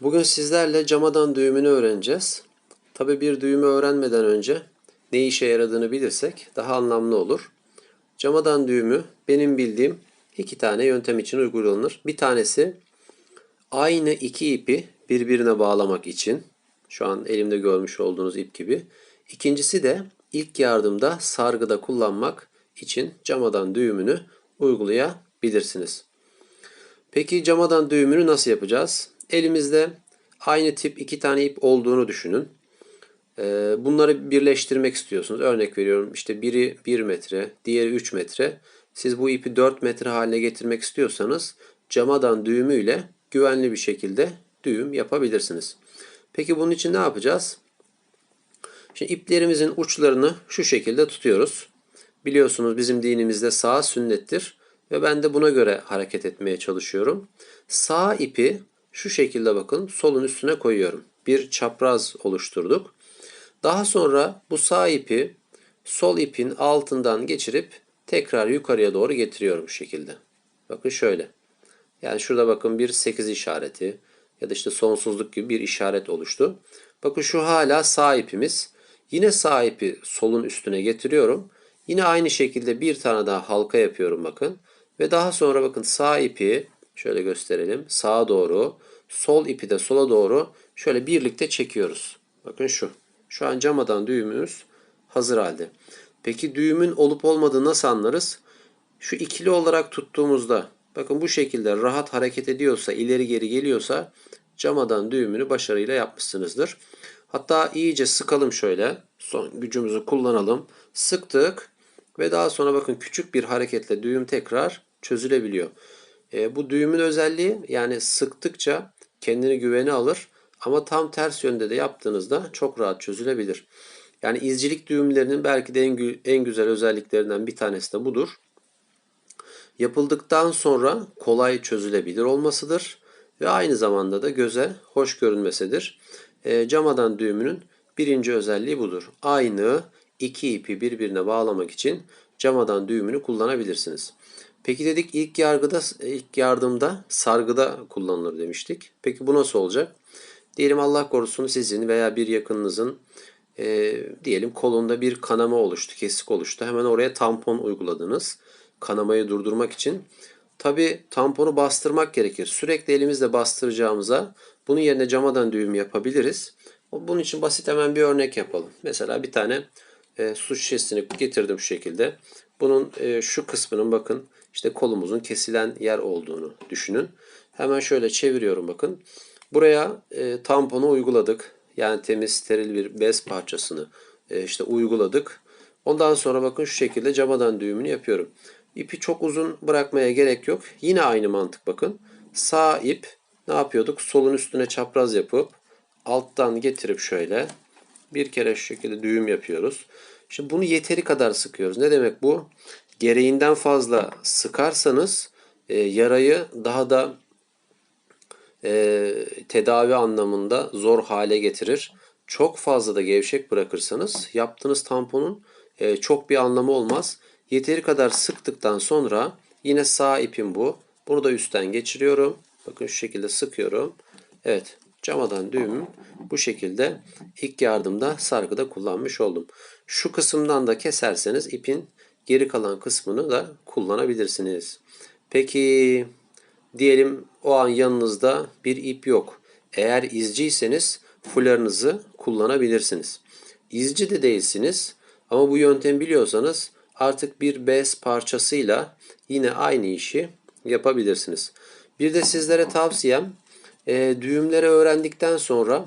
Bugün sizlerle camadan düğümünü öğreneceğiz. Tabi bir düğümü öğrenmeden önce ne işe yaradığını bilirsek daha anlamlı olur. Camadan düğümü benim bildiğim iki tane yöntem için uygulanır. Bir tanesi aynı iki ipi birbirine bağlamak için. Şu an elimde görmüş olduğunuz ip gibi. İkincisi de ilk yardımda sargıda kullanmak için camadan düğümünü uygulayabilirsiniz. Peki camadan düğümünü nasıl yapacağız? Elimizde aynı tip iki tane ip olduğunu düşünün. Ee, Bunları birleştirmek istiyorsunuz. Örnek veriyorum işte biri 1 metre, diğeri 3 metre. Siz bu ipi 4 metre haline getirmek istiyorsanız camadan düğümüyle güvenli bir şekilde düğüm yapabilirsiniz. Peki bunun için ne yapacağız? Şimdi iplerimizin uçlarını şu şekilde tutuyoruz. Biliyorsunuz bizim dinimizde sağ sünnettir ve ben de buna göre hareket etmeye çalışıyorum. Sağ ipi şu şekilde bakın solun üstüne koyuyorum. Bir çapraz oluşturduk. Daha sonra bu sağ ipi sol ipin altından geçirip tekrar yukarıya doğru getiriyorum bu şekilde. Bakın şöyle. Yani şurada bakın bir 8 işareti ya da işte sonsuzluk gibi bir işaret oluştu. Bakın şu hala sağ ipimiz. Yine sağ ipi solun üstüne getiriyorum. Yine aynı şekilde bir tane daha halka yapıyorum bakın. Ve daha sonra bakın sağ ipi şöyle gösterelim. Sağa doğru, sol ipi de sola doğru şöyle birlikte çekiyoruz. Bakın şu. Şu an camadan düğümümüz hazır halde. Peki düğümün olup olmadığını nasıl anlarız? Şu ikili olarak tuttuğumuzda bakın bu şekilde rahat hareket ediyorsa, ileri geri geliyorsa camadan düğümünü başarıyla yapmışsınızdır. Hatta iyice sıkalım şöyle. Son gücümüzü kullanalım. Sıktık ve daha sonra bakın küçük bir hareketle düğüm tekrar çözülebiliyor. E, bu düğümün özelliği yani sıktıkça kendini güvene alır ama tam ters yönde de yaptığınızda çok rahat çözülebilir. Yani izcilik düğümlerinin belki de en, en güzel özelliklerinden bir tanesi de budur. Yapıldıktan sonra kolay çözülebilir olmasıdır ve aynı zamanda da göze hoş görünmesidir. E, camadan düğümünün birinci özelliği budur. Aynı iki ipi birbirine bağlamak için camadan düğümünü kullanabilirsiniz. Peki dedik ilk yargıda ilk yardımda sargıda kullanılır demiştik. Peki bu nasıl olacak? Diyelim Allah korusun sizin veya bir yakınınızın e, diyelim kolunda bir kanama oluştu, kesik oluştu. Hemen oraya tampon uyguladınız. Kanamayı durdurmak için. Tabi tamponu bastırmak gerekir. Sürekli elimizle bastıracağımıza bunun yerine camadan düğüm yapabiliriz. Bunun için basit hemen bir örnek yapalım. Mesela bir tane e, su şişesini getirdim şu şekilde. Bunun e, şu kısmının bakın işte kolumuzun kesilen yer olduğunu düşünün. Hemen şöyle çeviriyorum bakın. Buraya e, tamponu uyguladık. Yani temiz steril bir bez parçasını e, işte uyguladık. Ondan sonra bakın şu şekilde camadan düğümünü yapıyorum. İpi çok uzun bırakmaya gerek yok. Yine aynı mantık bakın. Sağ ip ne yapıyorduk? Solun üstüne çapraz yapıp alttan getirip şöyle bir kere şu şekilde düğüm yapıyoruz. Şimdi bunu yeteri kadar sıkıyoruz. Ne demek bu? Gereğinden fazla sıkarsanız e, yarayı daha da e, tedavi anlamında zor hale getirir. Çok fazla da gevşek bırakırsanız yaptığınız tamponun e, çok bir anlamı olmaz. Yeteri kadar sıktıktan sonra yine sağ ipim bu. Bunu da üstten geçiriyorum. Bakın şu şekilde sıkıyorum. Evet camadan düğümüm bu şekilde ilk yardımda sargıda kullanmış oldum. Şu kısımdan da keserseniz ipin geri kalan kısmını da kullanabilirsiniz. Peki diyelim o an yanınızda bir ip yok. Eğer izciyseniz fularınızı kullanabilirsiniz. İzci de değilsiniz ama bu yöntemi biliyorsanız artık bir bez parçasıyla yine aynı işi yapabilirsiniz. Bir de sizlere tavsiyem e, düğümleri öğrendikten sonra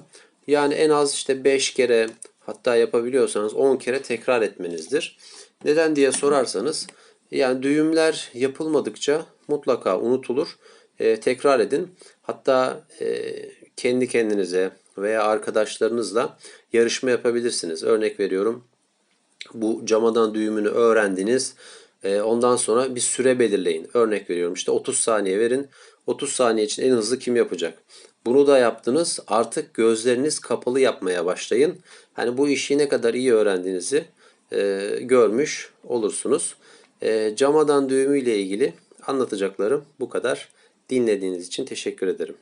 yani en az işte 5 kere hatta yapabiliyorsanız 10 kere tekrar etmenizdir. Neden diye sorarsanız yani düğümler yapılmadıkça mutlaka unutulur. E, tekrar edin. Hatta e, kendi kendinize veya arkadaşlarınızla yarışma yapabilirsiniz. Örnek veriyorum. Bu camadan düğümünü öğrendiniz. E, ondan sonra bir süre belirleyin. Örnek veriyorum işte 30 saniye verin. 30 saniye için en hızlı kim yapacak? Bunu da yaptınız. Artık gözleriniz kapalı yapmaya başlayın. Hani bu işi ne kadar iyi öğrendiğinizi e, görmüş olursunuz. E, camadan düğümü ile ilgili anlatacaklarım bu kadar. Dinlediğiniz için teşekkür ederim.